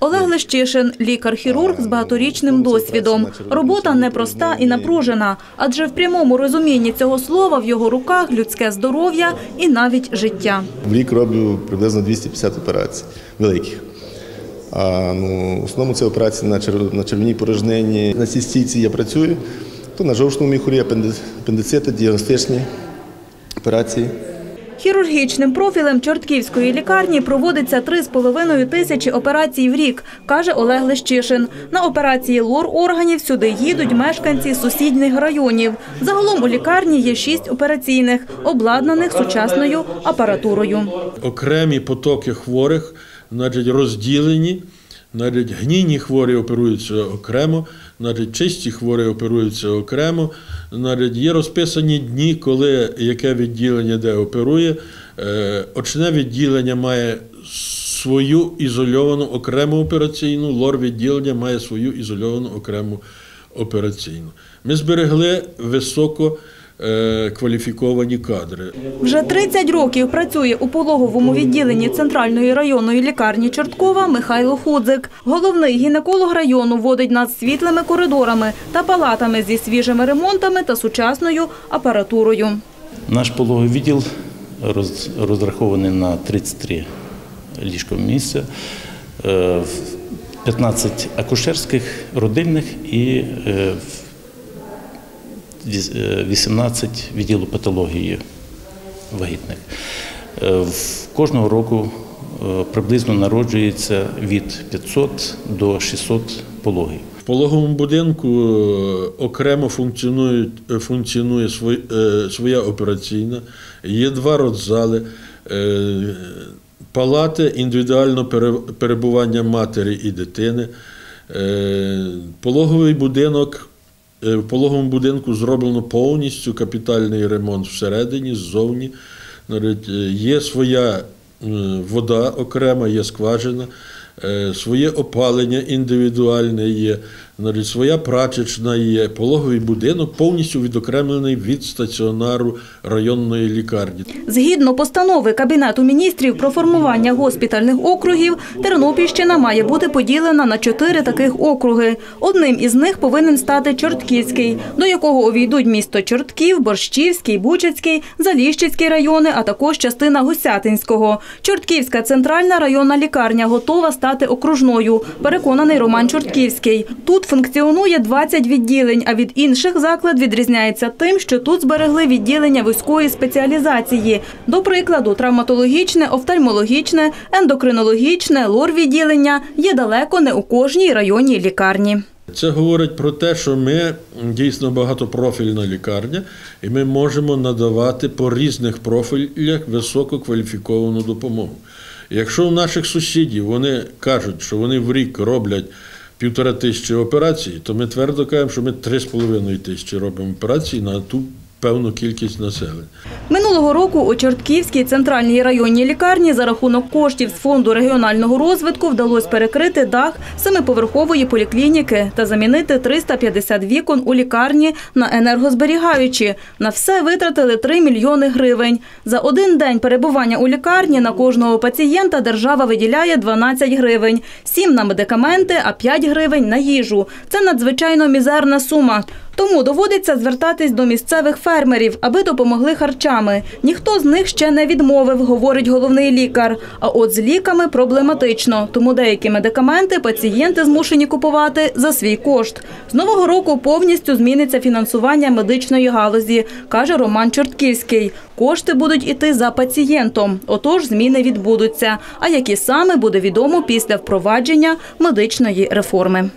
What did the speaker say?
Олег Лещишин – лікар-хірург з багаторічним досвідом. Робота непроста і напружена, адже в прямому розумінні цього слова в його руках людське здоров'я і навіть життя. В рік роблю приблизно 250 операцій великих. А ну, в основному це операції на, чер... на червоній порожнині. На цій стійці я працюю, то на жовчному міхурі, апенди- апендицити, діагностичні операції. Хірургічним профілем Чортківської лікарні проводиться 3,5 тисячі операцій в рік, каже Олег Лещишин. На операції лор органів сюди їдуть мешканці сусідніх районів. Загалом у лікарні є шість операційних, обладнаних сучасною апаратурою. окремі потоки хворих, значить, розділені, значить, гнійні хворі оперуються окремо, значить, чисті хворі оперуються окремо. Значить, є розписані дні, коли яке відділення де оперує. Е, Очне відділення має свою ізольовану окрему операційну, лор відділення має свою ізольовану окрему операційну. Ми зберегли високо кваліфіковані кадри. Вже 30 років працює у пологовому відділенні Центральної районної лікарні Чорткова Михайло Худзик. Головний гінеколог району водить нас світлими коридорами та палатами зі свіжими ремонтами та сучасною апаратурою. Наш пологовий відділ роз- розрахований на 33 ліжкові місця, е, 15 акушерських, родинних і е, в е, 18 відділу патології вагітних. Е, Кожного року е, приблизно народжується від 500 до 600 пологів. В пологовому будинку е, окремо е, функціонує е, своя операційна, є два родзали, е, палати індивідуального перебування матері і дитини. Е, Пологовий будинок. Е, В пологовому будинку зроблено повністю капітальний ремонт всередині, ззовні. Е, Є своя е, вода окрема, є скважина, своє опалення індивідуальне є, навіть своя прачечна є, пологовий будинок повністю відокремлений від стаціонару районної лікарні. Згідно постанови Кабінету міністрів про формування госпітальних округів, Тернопільщина має бути поділена на чотири таких округи. Одним із них повинен стати Чортківський, до якого увійдуть місто Чортків, Борщівський, Бучацький, Заліщицький райони, а також частина Гусятинського. Чортківська центральна районна лікарня готова стати окружною, переконаний Роман Чортківський. Тут функціонує 20 відділень, а від інших заклад відрізняється тим, що тут зберегли відділення вузької спеціалізації. До прикладу, травматологічне, офтальмологічне, ендокринологічне, лор-відділення є далеко не у кожній районній лікарні. Це говорить про те, що ми дійсно багатопрофільна лікарня, і ми можемо надавати по різних профілях висококваліфіковану допомогу. Якщо у наших сусідів вони кажуть, що вони в рік роблять півтора тисячі операцій, то ми твердо кажемо, що ми три з половиною тисячі робимо операцій на ту певну кількість населення. Минулого року у Чортківській центральній районній лікарні за рахунок коштів з фонду регіонального розвитку вдалося перекрити дах семиповерхової поліклініки та замінити 350 вікон у лікарні на енергозберігаючі. На все витратили 3 мільйони гривень. За один день перебування у лікарні на кожного пацієнта держава виділяє 12 гривень, 7 на медикаменти, а 5 гривень на їжу. Це надзвичайно мізерна сума. Тому доводиться звертатись до місцевих фермерів, аби допомогли харчами. Ніхто з них ще не відмовив, говорить головний лікар. А от з ліками проблематично, тому деякі медикаменти пацієнти змушені купувати за свій кошт. З нового року повністю зміниться фінансування медичної галузі, каже Роман Чортківський. Кошти будуть іти за пацієнтом, отож зміни відбудуться. А які саме буде відомо після впровадження медичної реформи.